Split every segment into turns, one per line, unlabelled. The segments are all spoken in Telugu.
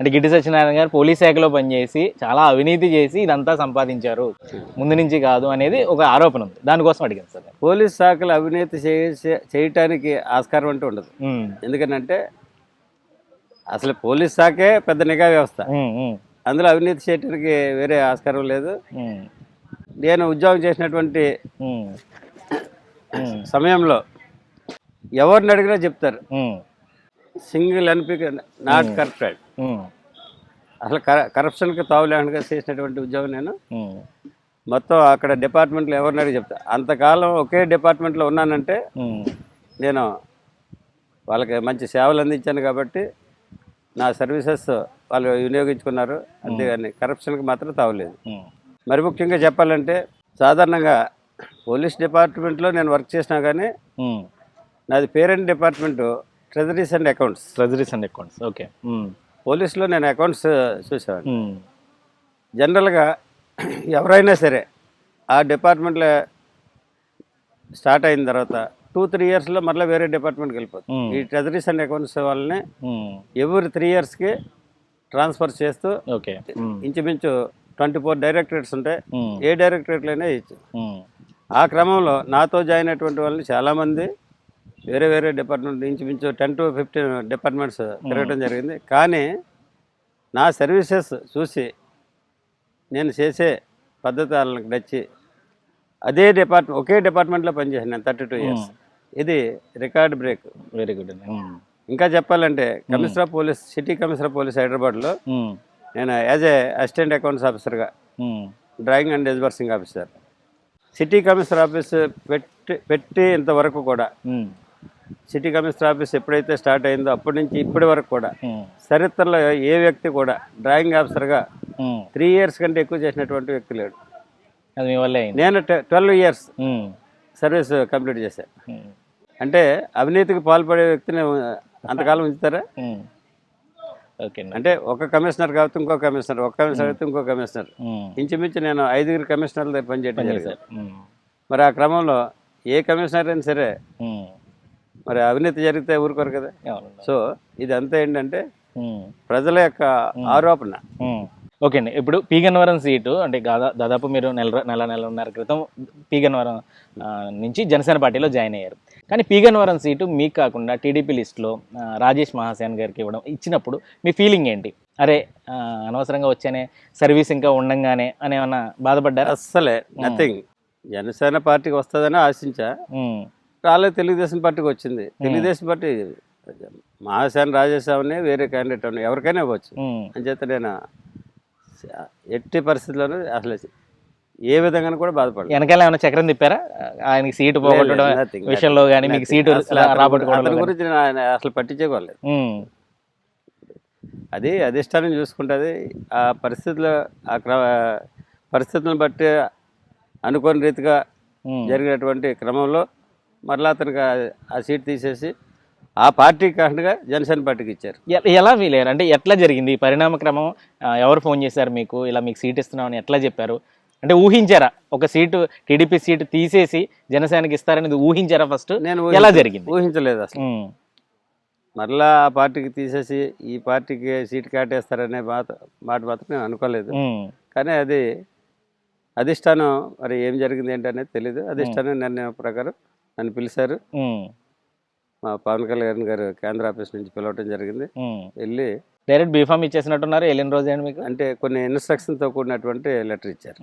అంటే గిడ్డి సత్యనారాయణ గారు పోలీస్ శాఖలో పనిచేసి చాలా అవినీతి చేసి ఇదంతా సంపాదించారు. ముందు నుంచి కాదు అనేది ఒక ఆరోపణ ఉంది. దానికోసం అడిగాను సార్
పోలీస్ శాఖలు అవినీతి చేయటానికి ఆస్కారం అంటూ ఉండదు.
ఉమ్,
ఎందుకంటే అసలు పోలీస్ శాఖే పెద్ద నిఘా వ్యవస్థ. అందులో అవినీతి చేయడానికి వేరే ఆస్కారం లేదు. నేను ఉద్యోగం చేసినటువంటి సమయంలో ఎవరిని అడిగినా చెప్తారు. సింగిల్ ఎన్పిక నాట్ కరప్టెడ్
ఉమ్,
అసలు కర కరప్షన్కి తావు లేకుండా చేసినటువంటి ఉద్యోగం నేను. మొత్తం అక్కడ డిపార్ట్మెంట్లో ఎవరిని అడిగి చెప్తా. అంతకాలం ఒకే డిపార్ట్మెంట్లో ఉన్నానంటే నేను వాళ్ళకి మంచి సేవలు అందించాను కాబట్టి నా సర్వీసెస్ వాళ్ళు వినియోగించుకున్నారు. అంతేగాని కరప్షన్కి మాత్రం తావలేదు మరి ముఖ్యంగా చెప్పాలంటే సాధారణంగా పోలీస్ డిపార్ట్మెంట్లో నేను వర్క్ చేసినా కానీ. నాది parent department treasuries and accounts.
Treasuries and accounts. Okay.
పోలీస్లో నేను అకౌంట్స్ చూసేవాడిని.
ఉమ్,
జనరల్గా ఎవరైనా సరే ఆ డిపార్ట్మెంట్లో స్టార్ట్ అయిన తర్వాత టూ త్రీ ఇయర్స్లో మళ్ళీ వేరే డిపార్ట్మెంట్కి వెళ్ళిపోతుంది. ఈ ట్రెజరీస్ అండ్ అకౌంట్స్ వాళ్ళని ఎవరి త్రీ ఇయర్స్కి ట్రాన్స్ఫర్ చేస్తూ
ఓకే.
ఇంచుమించు ట్వంటీ ఫోర్ డైరెక్టరేట్స్ ఉంటాయి ఏ డైరెక్టరేట్లైనా ఇచ్చు ఆ క్రమంలో నాతో జాయిన్ అయినటువంటి వాళ్ళని చాలామంది వేరే వేరే డిపార్ట్మెంట్ ఇంచుమించు టెన్ టు ఫిఫ్టీన్ డిపార్ట్మెంట్స్ తిరగడం జరిగింది. కానీ నా సర్వీసెస్ చూసి నేను చేసే పద్ధతి వాళ్ళకి నచ్చి అదే డిపార్ట్మెంట్ ఒకే డిపార్ట్మెంట్లో పనిచేసాను నేను థర్టీ టూ ఇయర్స్ ఇది రికార్డ్ బ్రేక్
వెరీ గుడ్
ఇంకా చెప్పాలంటే commissioner of police city commissioner police హైదరాబాద్లో
ఉమ్,
నేను యాజ్ ఏ అసిస్టెంట్ అకౌంట్స్ ఆఫీసర్గా drawing and disbursing officer city commissioner office పెట్టి పెట్టి ఇంతవరకు కూడా
ఉమ్,
సిటీ కమిషనర్ ఆఫీస్ ఎప్పుడైతే స్టార్ట్ అయిందో అప్పటి నుంచి ఇప్పటి వరకు కూడా
ఉమ్,
చరిత్రలో ఏ వ్యక్తి కూడా డ్రాయింగ్ ఆఫీసర్గా
ఉమ్.
త్రీ ఇయర్స్ కంటే ఎక్కువ చేసినటువంటి వ్యక్తి లేడు. నేను twelve years
um,
service complete చేశాను అంటే అవినీతికి పాల్పడే వ్యక్తిని అంతకాలం ఉంచుతారా? అంటే ఒక కమిషనర్ కాబట్టి ఇంకో కమిషనర్ ఒక కమిషనర్ అయితే ఇంకో కమిషనర్. ఇంచుమించు నేను ఐదుగురు కమిషనర్ల దగ్గర పనిచేయడం జరిగింది. మరి ఆ క్రమంలో ఏ కమిషనర్ అయినా సరే మరి అవినీతి జరిగితే ఊరుకోరు కదా. సో ఇదంతా ఏంటంటే ప్రజల యొక్క ఆరోపణ.
ఓకే అండి. ఇప్పుడు పీగన్నవరం సీటు అంటే దాదా- దాదాపు మీరు నెల నెల నెలన్నర క్రితం పీగన్నవరం ఆ, నుంచి జనసేన పార్టీలో జాయిన్ అయ్యారు. కానీ పీగన్నవరం సీటు మీకు కాకుండా టీడీపీ లిస్టులో రాజేష్ మహాసేన్ గారికి ఇవ్వడం ఇచ్చినప్పుడు మీ ఫీలింగ్ ఏంటి? అరే అనవసరంగా వచ్చానే సర్వీస్ ఇంకా ఉండంగానే అని ఏమన్నా బాధపడ్డారా?
అస్సలే. నథింగ్ జనసేన పార్టీకి వస్తుందని ఆశించా. రాలేదు తెలుగుదేశం పార్టీకి వచ్చింది. తెలుగుదేశం పార్టీ మహాసేన రాజేశ్వరిని వేరే క్యాండిడేట్ అని ఎవరికైనా ఇవ్వచ్చు. అంచేత నేను ఎట్టి పరిస్థితుల్లోనూ అసలు ఏ విధంగా కూడా బాధపడలేదు.
వెనకాల ఏమైనా చక్రం తిప్పారా? ఆయనకి సీటు పోగొట్టడం విషయంలో కానీ మీకు. సీటు రాబట్టుకోవడం
గురించి నేను ఆయన అసలు పట్టించుకోలేదు. అది అధిష్టానం చూసుకుంటుంది. ఆ పరిస్థితుల్లో ఆ పరిస్థితులను బట్టి అనుకోని రీతిగా. జరిగినటువంటి క్రమంలో మరలా అతనికి ఆ- సీట్ తీసేసి ఆ పార్టీకి కాకుండా జనసేన పార్టీకి ఇచ్చారు.
ఎ- ఎలా ఫీల్ అయ్యారు? అంటే ఎట్లా జరిగింది? ఈ పరిణామ క్రమం ఆ, ఎవరు ఫోన్ చేశారు మీకు? ఇలా మీకు సీట్ ఇస్తున్నామని ఎట్లా చెప్పారు? అంటే ఊహించారా? ఒక సీటు టీడీపీ సీటు తీసేసి జనసేనకి ఇస్తారనేది ఊహించారా ఫస్ట్
నేను
ఎలా జరిగింది?
ఊహించలేదు అసలు.
ఉమ్,
మరలా ఆ పార్టీకి తీసేసి ఈ పార్టీకి సీట్ కేటేస్తారనే మాట మాట మాత్రం నేను అనుకోలేదు.
ఉమ్,
కానీ అది అధిష్టానం మరి ఏం జరిగింది ఏంటనేది తెలీదు. అధిష్టానం నిర్ణయం ప్రకారం నన్ను పిలిచారు. మా పవన్ కళ్యాణ్ గారు కేంద్ర ఆఫీస్ నుంచి పిలవటం జరిగింది. వెళ్ళి
డైరెక్ట్ బీఫామ్ ఇచ్చేసినట్టున్నారు. వెళ్ళిన రోజు మీకు?
అంటే కొన్ని ఇన్స్ట్రక్షన్తో కూడినటువంటి లెటర్ ఇచ్చారు.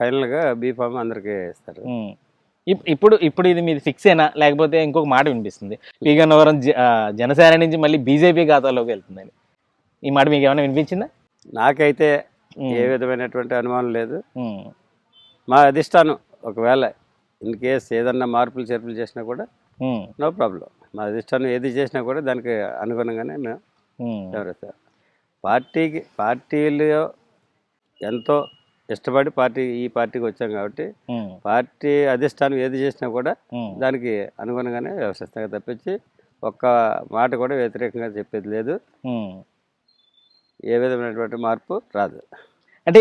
ఫైనల్గా బీ ఫామ్ అందరికీ ఇస్తారు.
ఇప్పుడు ఇప్పుడు ఇది మీది ఫిక్స్ అయినా లేకపోతే ఇంకొక మాట వినిపిస్తుంది. పీగన్నవరం జనసేన నుంచి మళ్ళీ బీజేపీ ఖాతాలోకి వెళ్తుందని. ఈ మాట మీకు ఏమైనా వినిపించిందా?
నాకైతే ఏ విధమైనటువంటి అనుమానం లేదు. మా అధిష్టానం ఒకవేళ ఇన్ కేస్ ఏదన్నా మార్పులు చేర్పులు చేసినా కూడా నో ప్రాబ్లం. మా అధిష్టానం ఏది చేసినా కూడా దానికి అనుగుణంగానే మేము వ్యవహరిస్తాం. పార్టీకి పార్టీలో ఎంతో ఇష్టపడి పార్టీ ఈ పార్టీకి వచ్చాం కాబట్టి పార్టీ అధిష్టానం ఏది చేసినా కూడా. దానికి అనుగుణంగానే వ్యవహరిస్తాం. తప్పించి ఒక్క మాట కూడా వ్యతిరేకంగా చెప్పేది లేదు. ఏ విధమైనటువంటి మార్పు రాదు.
అంటే